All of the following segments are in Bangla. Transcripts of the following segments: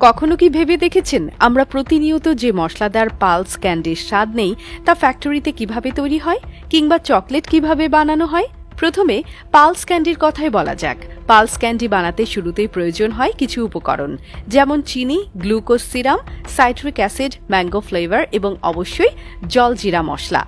কখনো কি ভেবে দেখেছেন? আমরা প্রতিনিয়ত যে মশলাদার পালস, ক্যান্ডির স্বাদ নেই, তা ফ্যাক্টরিতে কীভাবে তৈরি হয়? কিংবা চকলেট কীভাবে বানানো হয়? প্রথমে পালস ক্যান্ডির কথাই বলা যাক। পালস ক্যান্ডি বানাতে শুরুতেই প্রয়োজন হয় কিছু উপকরণ, যেমন চিনি, glucose syrup, citric acid, mango flavour এবং অবশ্যই জলজিরা মশলা।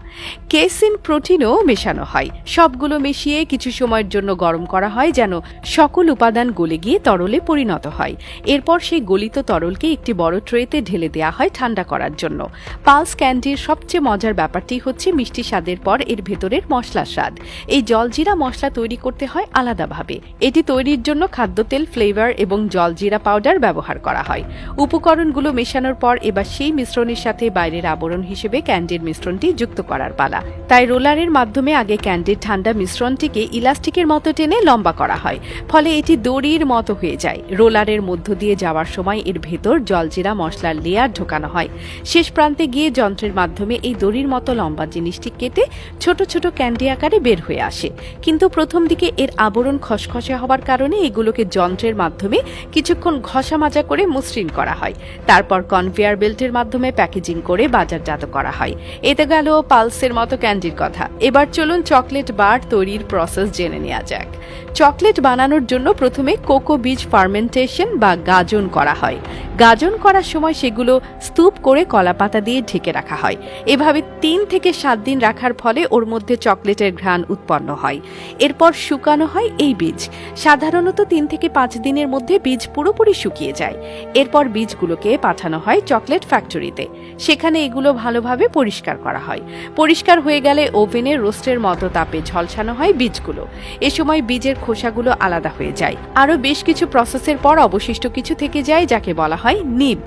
কেসিন প্রোটিনও মেশানো হয়। সবগুলো মিশিয়ে কিছু সময়ের জন্য গরম করা হয় যেন সকল উপাদান গলে গিয়ে তরলে পরিণত হয়। এরপর সেই গলিত তরলকে একটি বড় ট্রেতে ঢেলে দেওয়া হয় ঠান্ডা করার জন্য। পালস ক্যান্ডির সবচেয়ে মজার ব্যাপারটি হচ্ছে মিষ্টি স্বাদের পর এর ভেতরের মশলার স্বাদ। এই জলজিরা মশলা তৈরি করতে হয় আলাদাভাবে। এটি তৈরির জন্য খাদ্যতেল ফ্লেভার এবং জলজিরা পাউডার ব্যবহার করা হয়। উপকরণগুলো মেশানোর পর এবার সেই মিশ্রণের সাথে বাইরের আবরণ হিসেবে ক্যান্ডির মিশ্রণটি যুক্ত করার পালা। তাই রোলারের মাধ্যমে আগে ক্যান্ডির ঠান্ডা মিশ্রণটিকে ইলাস্টিকের মতো টেনে লম্বা করা হয়, ফলে এটি দড়ির মতো হয়ে যায়। রোলারের মধ্য দিয়ে যাওয়ার সময় এর ভেতর জলজিরা মশলার লেয়ার ঢোকানো হয়। শেষ প্রান্তে গিয়ে যন্ত্রের মাধ্যমে এই দড়ির মতো লম্বা জিনিসটি কেটে ছোট ছোট ক্যান্ডি আকারে বের হয়ে আসে। কিন্তু প্রথম দিকে এর আবরণ খসখসে হওয়ার কারণে এগুলোকে যন্ত্রের মাধ্যমে কিছুক্ষণ ঘষা মাজা করে মসৃণ করা হয়। তারপর কনভেয়ার বেল্টের মাধ্যমে প্যাকেজিং করে বাজারজাত করা হয়। এতে গেল পালসের মতো ক্যান্ডির কথা। এবার চলুন চকলেট বার তৈরির প্রসেস জেনে নেওয়া যাক। চকলেট বানানোর জন্য প্রথমে কোকো বীজ ফার্মেন্টেশন বা গাজন করা হয়। গাজন করার সময় সেগুলো স্তূপ করে কলাপাতা দিয়ে ঢেকে রাখা হয়। এভাবে তিন থেকে সাত দিন রাখার ফলে ওর মধ্যে চকলেটের ঘ্রাণ উৎপন্ন হয়। এরপর শুকানো হয় এই বীজ। সাধারণত তিন থেকে পাঁচ দিনের মধ্যে বীজ পুরোপুরি শুকিয়ে যায়। এরপর বীজগুলোকে পাঠানো হয় চকলেট ফ্যাক্টরিতে। সেখানে এগুলো ভালোভাবে পরিষ্কার করা হয়। পরিষ্কার হয়ে গেলে ওভেনে রোস্টের মতো তাপে ঝলসানো হয় বীজগুলো। এ সময় বীজের খোসাগুলো আলাদা হয়ে যায়। আরও বেশ কিছু প্রসেসের পর অবশিষ্ট কিছু থেকে যায়, যাকে বলা হয় নিব।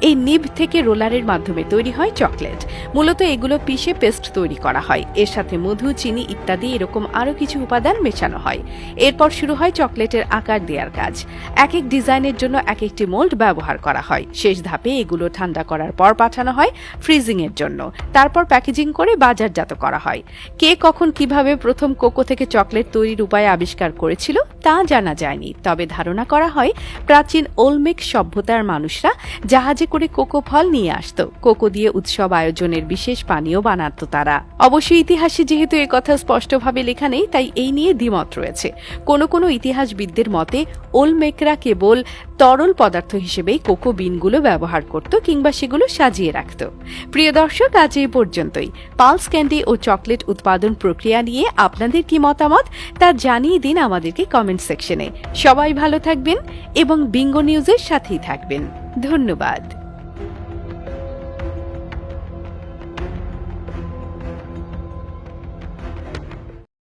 এই নিব থেকে রোলারের মাধ্যমে তৈরি হয় চকলেট। মূলত এগুলো পিষে পেস্ট তৈরি করা হয়। এর সাথে মধু, চিনি ইত্যাদি এরকম আরও কিছু উপাদান মেশানো হয়। এরপর শুরু হয় চকলেটের আকার দেওয়ার কাজ। এক এক ডিজাইনের জন্য এক একটি মোল্ড ব্যবহার করা হয়। শেষ ধাপে এগুলো ঠান্ডা করার পর পাঠানো হয় ফ্রিজিং এর জন্য। তারপর প্যাকেজিং করে বাজারজাত করা হয়। কে কখন কীভাবে প্রথম কোকো থেকে চকলেট তৈরির উপায় আবিষ্কার করেছিল তা জানা যায়নি। তবে ধারণা করা হয়, প্রাচীন ওলমেক সভ্যতার মানুষরা জাহাজে করে কোকো ফল নিয়ে আসতো। কোকো দিয়ে উৎসব আয়োজনের বিশেষ পানীয় বানাত তারা। অবশ্যই ইতিহাসে যেহেতু কথা স্পষ্টভাবে লেখা নেই, তাই এই নিয়ে দ্বিমত রয়েছে। কোনো কোনো ইতিহাসবিদদের মতে, ওলমেকরা কেবল তরল পদার্থ হিসেবেই কোকো বিনগুলো ব্যবহার করত কিংবা সেগুলো সাজিয়ে রাখত। প্রিয় দর্শক, আজ এই পর্যন্তই। পালস ক্যান্ডি ও চকলেট উৎপাদন প্রক্রিয়া নিয়ে আপনাদের কি মতামত, তা জানিয়ে দিন আমাদেরকে কমেন্ট সেকশনে। সবাই ভালো থাকবেন এবং বিঙ্গো নিউজের সাথেই থাকবেন। ধন্যবাদ।